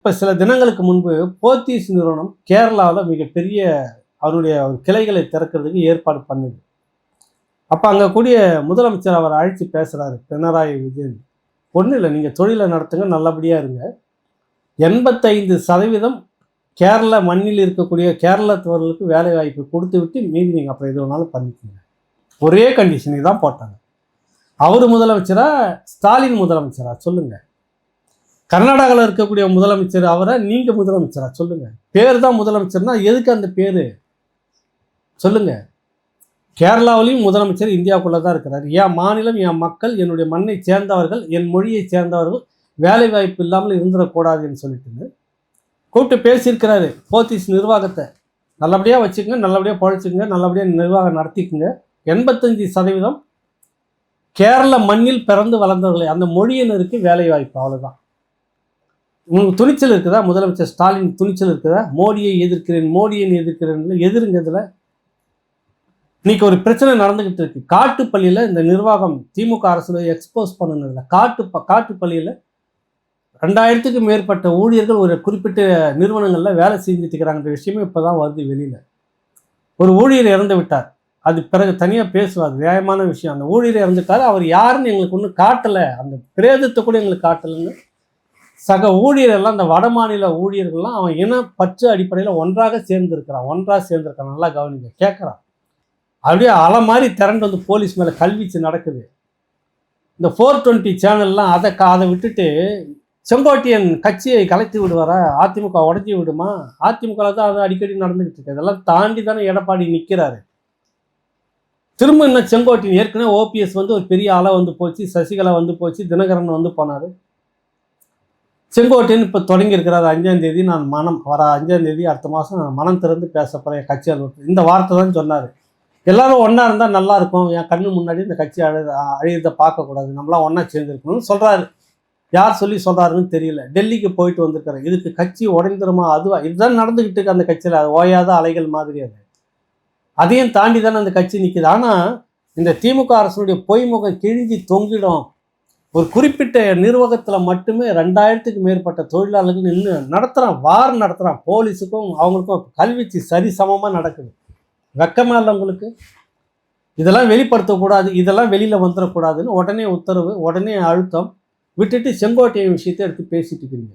இப்போ சில தினங்களுக்கு முன்பு போத்தீஸ் நிறுவனம் கேரளாவில் மிகப்பெரிய அவருடைய கிளைகளை திறக்கிறதுக்கு ஏற்பாடு பண்ணுது. அப்போ அங்கே கூடிய முதலமைச்சர் அவர் அழைச்சி பேசுகிறாரு பினராயி விஜயன் ஒன்றும் இல்லை நீங்கள் தொழிலை நடத்துங்க நல்லபடியாக இருங்க. எண்பத்தைந்து சதவீதம் கேரள மண்ணில் இருக்கக்கூடிய கேரளத்தவர்களுக்கு வேலை வாய்ப்பு கொடுத்து விட்டு மீதி நீங்கள் அப்புறம் எது வேணாலும் பண்ணிக்கோங்க. ஒரே கண்டிஷனை தான் போட்டாங்க. அவர் முதலமைச்சரா ஸ்டாலின் முதலமைச்சரா? சொல்லுங்கள் கர்நாடகாவில் இருக்கக்கூடிய முதலமைச்சர் அவரை நீங்கள் முதலமைச்சரா? சொல்லுங்கள் பேர் தான் முதலமைச்சர்னா எதுக்கு அந்த பேர்? சொல்லுங்கள் கேரளாவிலையும் முதலமைச்சர் இந்தியாவுக்குள்ளே தான் இருக்கிறார். என் மாநிலம் என் மக்கள் என்னுடைய மண்ணை சேர்ந்தவர்கள் என் மொழியை சேர்ந்தவர்கள் வேலை வாய்ப்பு இல்லாமல் இருந்துடக்கூடாதுன்னு சொல்லிட்டு கூப்பிட்டு பேசியிருக்கிறாரு. போத்தீஸ் நிர்வாகத்தை. நல்லபடியாக வச்சுக்கோங்க நல்லபடியாக பழைச்சிக்கங்க நல்லபடியாக நிர்வாகம் நடத்திக்குங்க. எண்பத்தஞ்சு சதவீதம் கேரள மண்ணில் பிறந்து வளர்ந்தவர்களை. அந்த மொழியினருக்கு வேலை வாய்ப்பு அவ்வளோதான் உங்களுக்கு துணிச்சல் இருக்குதா? முதலமைச்சர் ஸ்டாலின் துணிச்சல் இருக்குதா? மோடியை எதிர்க்கிறேன் மோடியை எதிர்க்கிறேன் எதிருங்கிறதுல இன்னைக்கு ஒரு பிரச்சனை நடந்துகிட்டு இருக்கு. காட்டுப்பள்ளியில் இந்த நிர்வாகம் திமுக அரசு எக்ஸ்போஸ் பண்ணணும்ல காட்டு ப- காட்டுப்பள்ளியில் ரெண்டாயிரத்துக்கும் மேற்பட்ட ஊழியர்கள் ஒரு குறிப்பிட்ட நிறுவனங்களில் வேலை செஞ்சுட்டு விஷயமே இப்போ தான் வருது வெளியில். ஒரு ஊழியர் இறந்து விட்டார். அது பிறகு தனியாக பேசுவார். நியாயமான விஷயம். அந்த ஊழியர் இறந்துட்டார். அவர் யாருன்னு எங்களுக்கு ஒன்றும் காட்டலை. அந்த பிரேதத்தை கூட எங்களுக்கு காட்டலைன்னு சக ஊழியர் எல்லாம் அந்த வட மாநில ஊழியர்கள்லாம் அவன் இன பற்று அடிப்படையில் ஒன்றாக சேர்ந்துருக்கிறான். ஒன்றாக சேர்ந்துருக்கான் நல்லா கவனிங்க. கேட்குறான் அப்படியே அலை மாதிரி திரண்டு வந்து போலீஸ் மேலே கல்வீச்சு நடக்குது. இந்த ஃபோர் டுவெண்ட்டி சேனல்லாம் அதை கா- அதை விட்டுட்டு செங்கோட்டையன் கட்சியை கலைத்து விடுவாரா? அதிமுக உடஞ்சி விடுமா? அதிமுக தான் அது அடிக்கடி நடந்துக்கிட்டு இருக்கு. இதெல்லாம் தாண்டி தானே எடப்பாடி நிற்கிறாரு திரும்ப இன்னும் செங்கோட்டையன் ஏற்கனவே ஓபிஎஸ் வந்து ஒரு பெரிய ஆளாக வந்து போச்சு. சசிகலா வந்து போச்சு. தினகரன் வந்து போனார். செங்கோட்டையன் இப்போ தொடங்கி இருக்கிறாரு அஞ்சாம் தேதி நான் மனம் வர அஞ்சாம் தேதி அடுத்த மாதம் நான் மனம் திறந்து பேச போகிறேன் கட்சி அலுவலகத்தில் இந்த வார்த்தை தான் சொன்னார். எல்லாரும் ஒன்றா இருந்தால் நல்லா இருக்கும். என் கண்ணு முன்னாடி இந்த கட்சி அழு அழியதை பார்க்கக்கூடாது. நம்மளாம் ஒன்றா சேர்ந்துருக்கணும்னு சொல்கிறாரு யார் சொல்லி சொல்கிறாருன்னு தெரியல. டெல்லிக்கு போயிட்டு வந்திருக்காரு இதுக்கு கட்சி உடைந்துருமா? அதுவா? இதுதான் நடந்துக்கிட்டு இருக்கு அந்த கட்சியில். அது ஓயாத அலைகள் மாதிரி அது. அதையும் தாண்டி தானே அந்த கட்சி நிற்குது ஆனால் இந்த திமுக அரசனுடைய பொய்முகம் கிழிஞ்சி தொங்கிடும். ஒரு குறிப்பிட்ட நிர்வாகத்தில் மட்டுமே ரெண்டாயிரத்துக்கு மேற்பட்ட தொழிலாளர்கள் நின்று நடத்துகிறான் வார் நடத்துகிறான் போலீஸுக்கும் அவங்களுக்கும் கல்விச்சு சரிசமமாக நடக்குது. வெக்கமாக இல்லை உங்களுக்கு? இதெல்லாம் வெளிப்படுத்தக்கூடாது இதெல்லாம் வெளியில் வந்துடக்கூடாதுன்னு உடனே உத்தரவு உடனே அழுத்தம் விட்டுட்டு செங்கோட்டையன் விஷயத்தை எடுத்து பேசிட்டு இருக்கிறீங்க